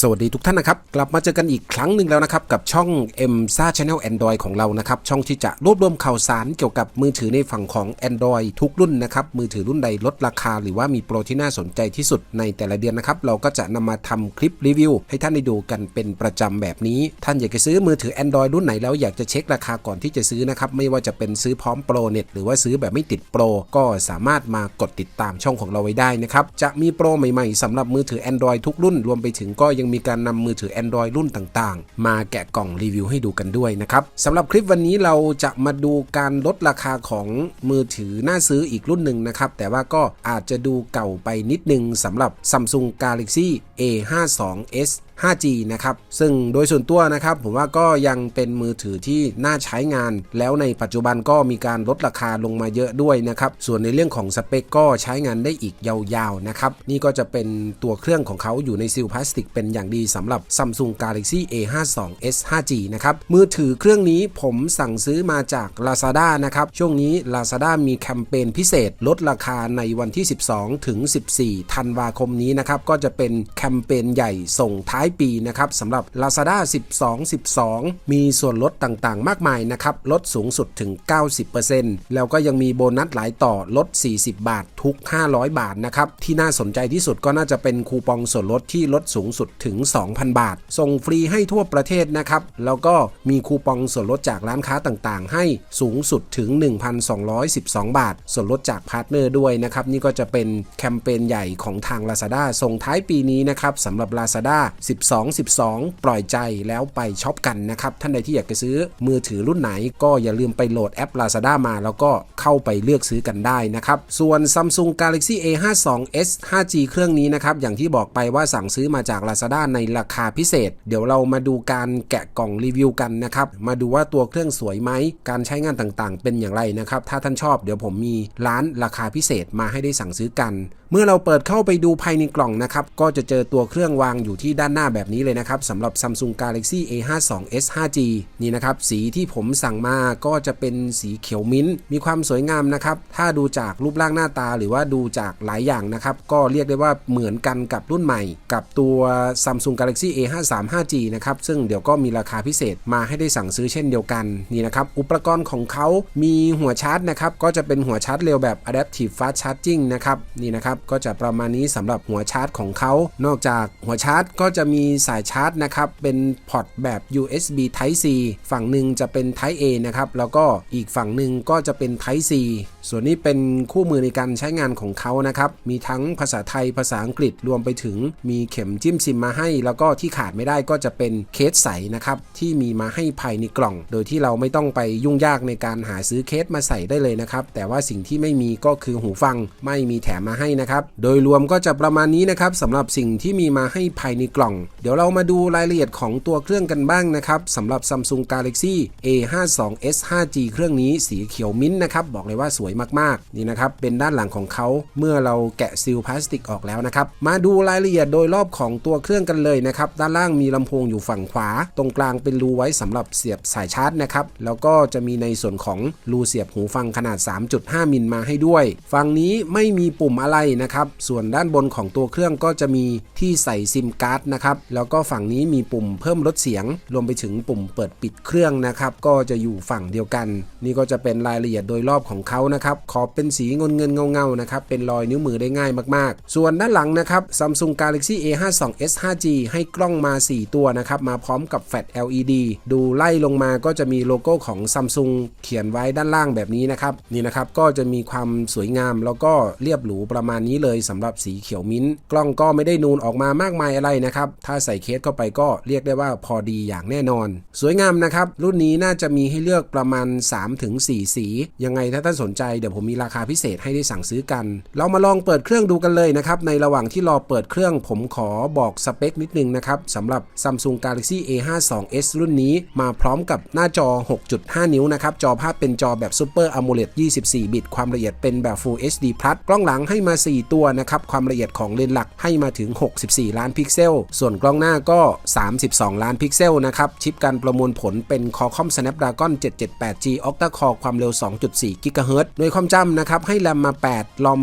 สวัสดีทุกท่านนะครับ กลับมาเจอกันอีกครั้งหนึ่งแล้วนะครับ กับช่อง m s a Channel Android ของเรานะครับ ช่องที่จะรวบรวมข่าวสารเกี่ยวกับมือถือในฝั่งของ Android ทุกรุ่นนะครับ มือถือรุ่นใดลดราคา หรือว่ามีโปรที่น่าสนใจที่สุดในแต่ละเดือนนะครับ เราก็จะนำมาทำคลิปรีวิว ให้ท่านได้ดูกันเป็นประจำแบบนี้ ท่านอยากจะซื้อมือถือ Android รุ่นไหนแล้วอยากจะเช็คราคาก่อนที่จะซื้อนะครับไม่ว่าจะเป็นซื้อพร้อมโปรเน็ตหรือว่าซื้อแบบไม่ติดโปรก็สามารถมากดติดตามช่องของเราไว้ได้นะครับจะมีโปรใหม่ ๆสำหรับมือถือ Android ทุกรุ่นรวมไปถึงก็ยังมีการนำมือถือ Android รุ่นต่างๆ มาแกะกล่องรีวิวให้ดูกันด้วยนะครับสำหรับคลิปวันนี้เราจะมาดูการลดราคาของมือถือน่าซื้ออีกรุ่นหนึ่งนะครับ แต่ว่าก็อาจจะดูเก่าไปนิดนึงสำหรับ Samsung Galaxy A52s 5G นะครับซึ่งโดยส่วนตัวนะครับผมว่าก็ยังเป็นมือถือที่น่าใช้งาน แล้วในปัจจุบันก็มีการลดราคาลงมาเยอะด้วยนะครับส่วนในเรื่องของสเปคก็ใช้งานได้อีกยาวๆนะครับนี่ก็จะเป็นตัวเครื่องของเขาอยู่ในซีลพลาสติกเป็นอย่างดีสำหรับ Samsung Galaxy A52s 5G นะครับมือถือเครื่องนี้ผมสั่งซื้อมาจาก Lazada นะครับช่วงนี้ Lazada มีแคมเปญพิเศษ ลดราคาในวันที่ 12 ถึง 14 ธันวาคมนี้นะครับก็จะเป็นแคมเปญใหญ่ส่งท้ายปีนะครับสำหรับ Lazada 12 12 มีส่วนลดต่างๆ มากมายนะครับลดสูงสุดถึง 90%แล้วก็ยังมีโบนัสหลายต่อลด 40 บาททุก 500 บาทนะครับที่น่าสนใจที่สุดก็น่าจะเป็นคูปองส่วนลดที่ลดสูงสุดถึง 2,000 บาท ส่งฟรีให้ทั่วประเทศนะครับแล้วก็มีคูปองส่วนลดจากร้านค้าต่างๆ ให้สูงสุดถึง 1,212 บาท ส่วนลดจากพาร์ทเนอร์ด้วยนะครับนี่ก็จะเป็นแคมเปญใหญ่ของทาง Lazada ส่งท้ายปีนี้นะครับสำหรับ Lazada 12 12 ปล่อยใจแล้วไปช็อปกันนะครับ ท่านใดที่อยากจะซื้อมือถือรุ่นไหน ก็อย่าลืมไปโหลดแอป Lazada มาแล้วก็เข้าไปเลือกซื้อกันได้นะครับ ส่วน Samsung Galaxy A52s 5G เครื่องนี้นะครับ อย่างที่บอกไปว่าสั่งซื้อมาจาก Lazada ในราคาพิเศษ เดี๋ยวเรามาดูการแกะกล่องรีวิวกันนะครับ มาดูว่าตัวเครื่องสวยไหม การใช้งานต่างๆ เป็นอย่างไรนะครับ ถ้าท่านชอบเดี๋ยวผมมีร้านราคาพิเศษมาให้ได้สั่งซื้อกัน เมื่อเราเปิดเข้าไปดูภายในกล่องนะครับก็จะเจอตัวเครื่องวางอยู่ที่ด้านหน้าแบบนี้เลยนะครับสำหรับ Samsung Galaxy A52s 5G นี่นะครับสีที่ผมสั่งมาก็จะเป็นสีเขียวมิ้นท์มีความสวยงามนะครับถ้าดูจากรูปร่างหน้าตาหรือว่าดูจากหลายอย่างนะครับก็เรียกได้ว่าเหมือนกันกับรุ่นใหม่ กับตัว Samsung Galaxy A53 5G นะครับซึ่งเดี๋ยวก็มีราคาพิเศษมาให้ได้สั่งซื้อเช่นเดียวกันนี่นะครับอุปกรณ์ของเขามีหัวชาร์จนะครับก็จะเป็นหัวชาร์จเร็วแบบ Adaptive Fast Charging นะครับนี่นะครับก็จะประมาณนี้สำหรับหัวชาร์จของเขา นอกจากหัวชาร์จก็จะมีสายชาร์จนะครับ เป็นพอร์ตแบบ USB Type C ฝั่งหนึ่งจะเป็น Type A นะครับ แล้วก็อีกฝั่งหนึ่งก็จะเป็น Type C ส่วนนี้เป็นคู่มือในการใช้งานของเขานะครับ มีทั้งภาษาไทยภาษาอังกฤษรวมไปถึงมีเข็มจิ้มซิมมาให้ แล้วก็ที่ขาดไม่ได้ก็จะเป็นเคสใสนะครับ ที่มีมาให้ภายในกล่อง โดยที่เราไม่ต้องไปยุ่งยากในการหาซื้อเคสมาใส่ได้เลยนะครับ แต่ว่าสิ่งที่ไม่มีก็คือหูฟังไม่มีแถมมาให้นะครับ โดยรวมก็จะประมาณนี้นะครับสำหรับสิ่งที่มีมาให้ภายในกล่อง เดี๋ยวเรามาดูรายละเอียดของตัวเครื่องกันบ้างนะครับสำหรับ Samsung Galaxy A52s 5G เครื่องนี้สีเขียวมิ้นท์นะครับบอกเลยว่าสวยมากๆนี่นะครับเป็นด้านหลังของเขาเมื่อเราแกะซีลพลาสติกออกแล้วนะครับมาดูรายละเอียดโดยรอบของตัวเครื่องกันเลยนะครับด้านล่างมีลำโพงอยู่ฝั่งขวา ตรงกลางเป็นรูไว้สำหรับเสียบสายชาร์จนะครับแล้วก็จะมีในส่วนของรูเสียบหูฟังขนาด 3.5 มิลมาให้ด้วย ฝั่งนี้ไม่มีปุ่มอะไรนะครับ ส่วนด้านบนของตัวเครื่องก็จะมีที่ใส่ซิมการ์ดนะครับแล้วก็ฝั่งนี้มีปุ่มเพิ่มลดเสียง รวมไปถึงปุ่มเปิดปิดเครื่องนะครับ ก็จะอยู่ฝั่งเดียวกัน นี่ก็จะเป็นรายละเอียดโดยรอบของเขานะครับขอบเป็นสีเงินเงินเงาๆนะครับเป็นรอยนิ้วมือได้ง่ายมากๆ ส่วนด้านหลังนะครับ Samsung Galaxy A52s 5G ให้กล้องมา 4 ตัวนะครับมาพร้อมกับแฟลช LED ดูไล่ลงมาก็จะมีโลโก้ของ Samsung เขียนไว้ด้านล่างแบบนี้นะครับนี่นะครับก็จะมีความสวยงามแล้วก็เรียบหรูประมาณนี้เลยสำหรับสีเขียวมิ้นท์กล้องก็ไม่ได้นูนออกมามากมายอะไรนะครับ ถ้าใส่เคสเข้าไปก็เรียกได้ว่าพอดีอย่างแน่นอน สวยงามนะครับ รุ่นนี้น่าจะมีให้เลือกประมาณ 3-4 สี ยังไงถ้าท่านสนใจเดี๋ยวผมมีราคาพิเศษให้ได้สั่งซื้อกัน เรามาลองเปิดเครื่องดูกันเลยนะครับ ในระหว่างที่รอเปิดเครื่องผมขอบอกสเปคนิดนึงนะครับสำหรับ Samsung Galaxy A52s รุ่นนี้มาพร้อมกับหน้าจอ 6.5 นิ้วนะครับ จอภาพเป็นจอแบบ Super AMOLED 24 บิต ความละเอียดเป็นแบบ Full HD Plus กล้องหลังให้มา4ตัวนะครับความละเอียดของเลนส์หลักให้มาถึง 64 ล้านพิกเซล ส่วนกล้องหน้าก็ 32 ล้านพิกเซลนะครับชิปการประมวลผลเป็น Qualcomm Snapdragon 778G Octa Core ความเร็ว 2.4 GHz โดยความจำนะครับให้แรมมา 8 ลอม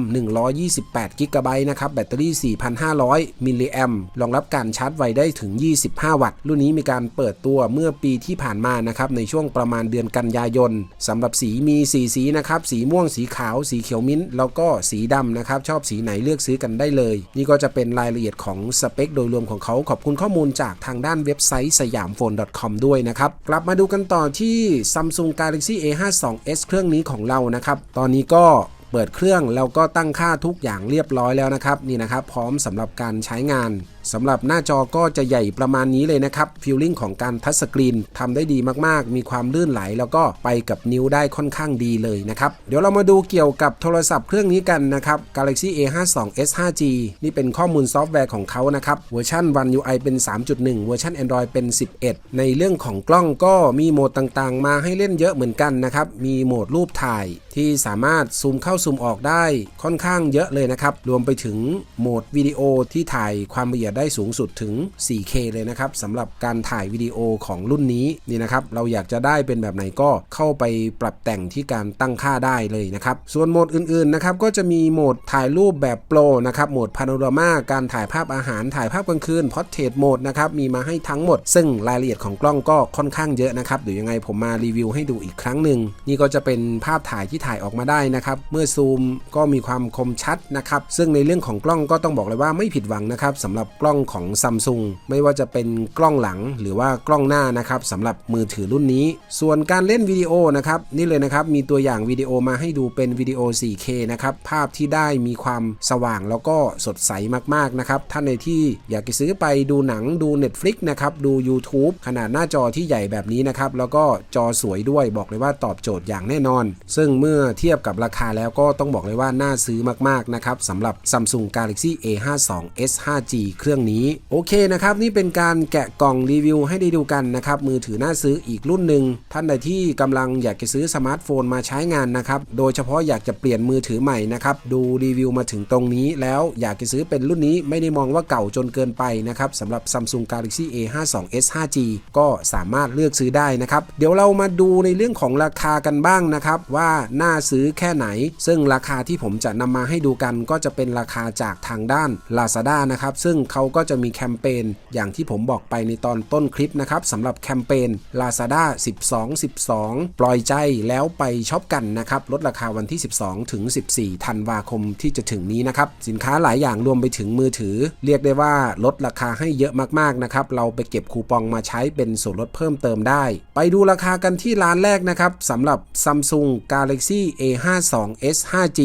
128 GB นะครับแบตเตอรี่ 4,500 มิลลิแอมรองรับการชาร์จไวได้ถึง 25 วัตต์ รุ่นนี้มีการเปิดตัวเมื่อปีที่ผ่านมานะครับในช่วงประมาณเดือนกันยายนสำหรับสีมี 4 สีนะครับสีม่วงสีขาวสีเขียวมิ้นท์แล้วก็สีดำนะครับชอบอบสีไหนเลือกซื้อกันได้เลย นี่ก็จะเป็นรายละเอียดของสเปคโดยรวมของเขาขอบคุณข้อมูลจากทางด้านเว็บไซต์สยามโฟน .com ด้วยนะครับ กลับมาดูกันต่อที่ Samsung Galaxy A52s เครื่องนี้ของเรานะครับ ตอนนี้ก็เปิดเครื่องแล้วก็ตั้งค่าทุกอย่างเรียบร้อยแล้วนะครับ นี่นะครับ พร้อมสำหรับการใช้งานสำหรับหน้าจอก็จะใหญ่ประมาณนี้เลยนะครับฟิลลิ่งของการทัชสกรีนทำได้ดีมากๆ มีความลื่นไหลแล้วก็ไปกับนิ้วได้ค่อนข้างดีเลยนะครับเดี๋ยวเรามาดูเกี่ยวกับโทรศัพท์เครื่องนี้กันนะครับ Galaxy A52s 5G นี่เป็นข้อมูลซอฟต์แวร์ของเขานะครับเวอร์ชัน One UI เป็น 3.1 เวอร์ชัน Android เป็น 11 ในเรื่องของกล้องก็มีโหมดต่างๆ มาให้เล่นเยอะเหมือนกันนะครับมีโหมดรูปถ่ายที่สามารถซูมเข้าซูมออกได้ค่อนข้างเยอะเลยนะครับรวมไปถึงโหมดวิดีโอที่ถ่ายความละเอียดได้สูงสุดถึง 4K เลยนะครับสำหรับการถ่ายวิดีโอของรุ่นนี้นี่นะครับเราอยากจะได้เป็นแบบไหนก็เข้าไปปรับแต่งที่การตั้งค่าได้เลยนะครับส่วนโหมดอื่นๆนะครับก็จะมีโหมดถ่ายรูปแบบโปรนะครับโหมดพาโนรามาการถ่ายภาพอาหารถ่ายภาพกลางคืนพอ r t เทรตโหมดนะครับมีมาให้ทั้งหมด ซึ่งรายละเอียดของกล้องก็ค่อนข้างเยอะนะครับเดี๋ยวยังไงผมมารีวิวให้ดูอีกครั้งหนึ่งนี่ก็จะเป็นภาพถ่ายที่ถ่ายออกมาได้นะครับเมื่อซูมก็มีความคมชัดนะครับซึ่งในเรื่องของกล้องก็ต้องบอกเลยว่าไม่ผิดหวังนะครับสำหรับกล้องของซัมซุงไม่ว่าจะเป็นกล้องหลังหรือว่ากล้องหน้านะครับสำหรับมือถือรุ่นนี้ ส่วนการเล่นวิดีโอนะครับนี่เลยนะครับมีตัวอย่างวิดีโอมาให้ดูเป็นวิดีโอ 4K นะครับภาพที่ได้มีความสว่างแล้วก็สดใสมากๆนะครับท่านในที่อยากจะซื้อไปดูหนังดู Netflix นะครับดู YouTube ขนาดหน้าจอที่ใหญ่แบบนี้นะครับแล้วก็จอสวยด้วยบอกเลยว่าตอบโจทย์อย่างแน่นอน ซึ่งเมื่อเทียบกับราคาแล้วก็ต้องบอกเลยว่าน่าซื้อมากๆนะครับสำหรับ Samsung Galaxy A52s 5G เครื่องนี้ โอเคนะครับ นี่เป็นการแกะกล่องรีวิวให้ได้ดูกันนะครับ มือถือน่าซื้ออีกรุ่นหนึ่งท่านใดที่กำลังอยากจะซื้อสมาร์ทโฟนมาใช้งานนะครับ โดยเฉพาะอยากจะเปลี่ยนมือถือใหม่นะครับ ดูรีวิวมาถึงตรงนี้ แล้วอยากจะซื้อเป็นรุ่นนี้ไม่ได้มองว่าเก่าจนเกินไปนะครับสำหรับ Samsung Galaxy A52s 5G ก็สามารถเลือกซื้อได้นะครับ เดี๋ยวเรามาดูในเรื่องของราคากันบ้างนะครับ ว่าน่าซื้อแค่ไหน ซึ่งราคาที่ผมจะนำมาให้ดูกันก็จะเป็นราคาจากทางด้าน Lazada นะครับซึ่งเขาาก็จะมีแคมเปญอย่างที่ผมบอกไปในตอนต้นคลิปนะครับสำหรับแคมเปญ Lazada 12 12 ปล่อยใจแล้วไปช็อปกันนะครับลดราคาวันที่ 12 ถึง 14 ธันวาคมที่จะถึงนี้นะครับ สินค้าหลายอย่างรวมไปถึงมือถือ เรียกได้ว่าลดราคาให้เยอะมากๆนะครับ เราไปเก็บคูปองมาใช้เป็นส่วนลดเพิ่มเติมได้ ไปดูราคากันที่ร้านแรกนะครับสำหรับ Samsung Galaxy A52s 5G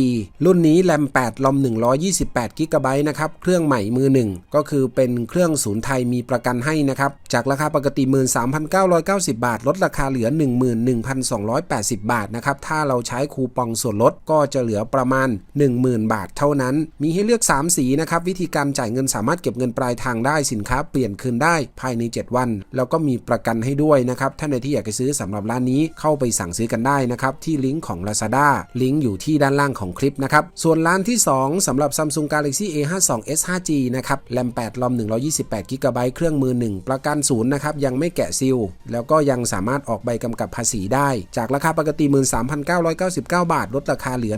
รุ่นนี้แรม8ลอม128 g b นะครับเครื่องใหม่มือหนึ่งก็คือเป็นเครื่องศูนย์ไทยมีประกันให้นะครับ จากราคาปกติ 13,990 บาท ลดราคาเหลือ 11,280 บาทนะครับ ถ้าเราใช้คูปองส่วนลดก็จะเหลือประมาณ 10,000 บาทเท่านั้น มีให้เลือก 3 สีนะครับ วิธีการจ่ายเงินสามารถเก็บเงินปลายทางได้สินค้าเปลี่ยนคืนได้ภายใน 7 วัน แล้วก็มีประกันให้ด้วยนะครับท่านใดที่อยากจะซื้อสำหรับร้านนี้เข้าไปสั่งซื้อกันได้นะครับที่ลิงก์ของ Lazada ลิงก์อยู่ที่ด้านล่างของคลิปนะครับส่วนร้านที่ 2สำหรับ Samsung Galaxy A52s 5G นะครับแรม8ลอม128 g b เครื่องมือ 1 ประกันศูนย์นะครับ ยังไม่แกะซิล แล้วก็ยังสามารถออกใบกำกับภาษีได้ จากราคาปกติ 13,999 บาท ลดราคาเหลือ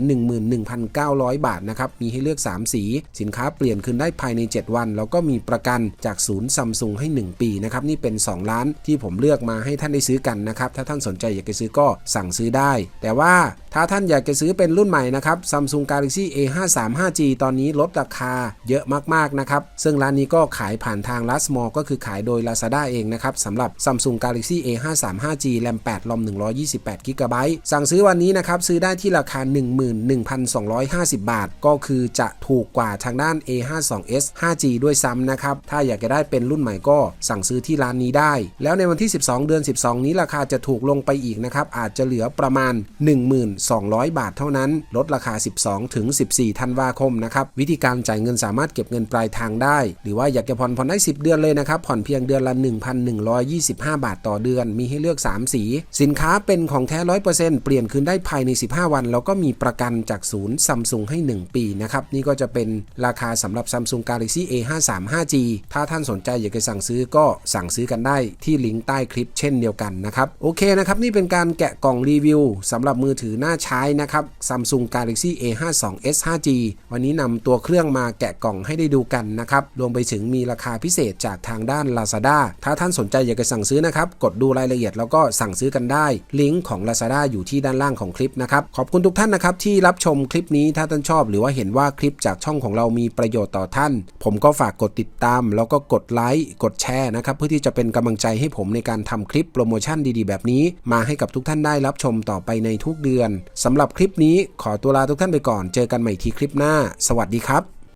11,900 บาทนะครับ มีให้เลือก 3 สี สินค้าเปลี่ยนคืนได้ภายใน 7 วัน แล้วก็มีประกันจากศูนย์ซัมซุงให้ 1 ปีนะครับ นี่เป็น 2 ล้านที่ผมเลือกมาให้ท่านได้ซื้อกันนะครับ ถ้าท่านสนใจอยากจะซื้อก็สั่งซื้อได้ แต่ว่าถ้าท่านอยากจะซื้อเป็นรุ่นใหม่นะครับ Samsung Galaxy A53 5G ตอนนี้ลดราคาเยอะมากๆนะครับ ซึ่งร้านนี้ก็ขายผ่านทาง Last Mall ก็คือขายโดย Lazada เองนะครับสำหรับ Samsung Galaxy A53 5G แรม8ลอม128 g b สั่งซื้อวันนี้นะครับซื้อได้ที่ราคา 11,250 บาท ก็คือจะถูกกว่าทางด้าน A52s 5G ด้วยซ้ำนะครับ ถ้าอยากจะได้เป็นรุ่นใหม่ก็สั่งซื้อที่ร้านนี้ได้ แล้วในวันที่ 12 เดือน 12 นี้ราคาจะถูกลงไปอีกนะครับ อาจจะเหลือประมาณ 1 2 200 บาทเท่านั้น ลดราคา 12 ถึง 14 ธันวาคมนะครับ วิธีการจ่ายเงินสามารถเก็บเงินปลายทางได้หรือว่าอยากจะผ่อนผ่อนได้ 10 เดือนเลยนะครับ ผ่อนเพียงเดือนละ 1,125 บาทต่อเดือน มีให้เลือก 3 สี สินค้าเป็นของแท้ 100%เปลี่ยนคืนได้ภายใน 15 วัน แล้วก็มีประกันจากศูนย์ซัมซุงให้ 1 ปีนะครับ นี่ก็จะเป็นราคาสำหรับ Samsung Galaxy A53 5G ถ้าท่านสนใจอยากจะสั่งซื้อก็สั่งซื้อกันได้ที่ลิงก์ใต้คลิปเช่นเดียวกันนะครับ โอเคนะครับ นี่เป็นการแกะกล่องรีวิวสำหรับมือถือหน้าใช้นะครับ Samsung Galaxy A52s 5G วันนี้นำตัวเครื่องมาแกะกล่องให้ได้ดูกันนะครับรวมไปถึงมีราคาพิเศษจากทางด้าน Lazada ถ้าท่านสนใจอยากจะสั่งซื้อนะครับ กดดูรายละเอียดแล้วก็สั่งซื้อกันได้ ลิงก์ของ Lazada อยู่ที่ด้านล่างของคลิปนะครับ ขอบคุณทุกท่านนะครับที่รับชมคลิปนี้ถ้าท่านชอบ หรือว่าเห็นว่าคลิปจากช่องของเรามีประโยชน์ต่อท่าน ผมก็ฝากกดติดตาม แล้วก็กดไลค์กดแชร์นะครับเพื่อที่จะเป็นกำลังใจให้ผมในการทำคลิปโปรโมชั่นดีๆ แบบนี้ มาให้กับทุกท่านได้รับชมต่อไปในทุกเดือนสำหรับคลิปนี้ขอตัวลาทุกท่านไปก่อน เจอกันใหม่ทีคลิปหน้า สวัสดีครับ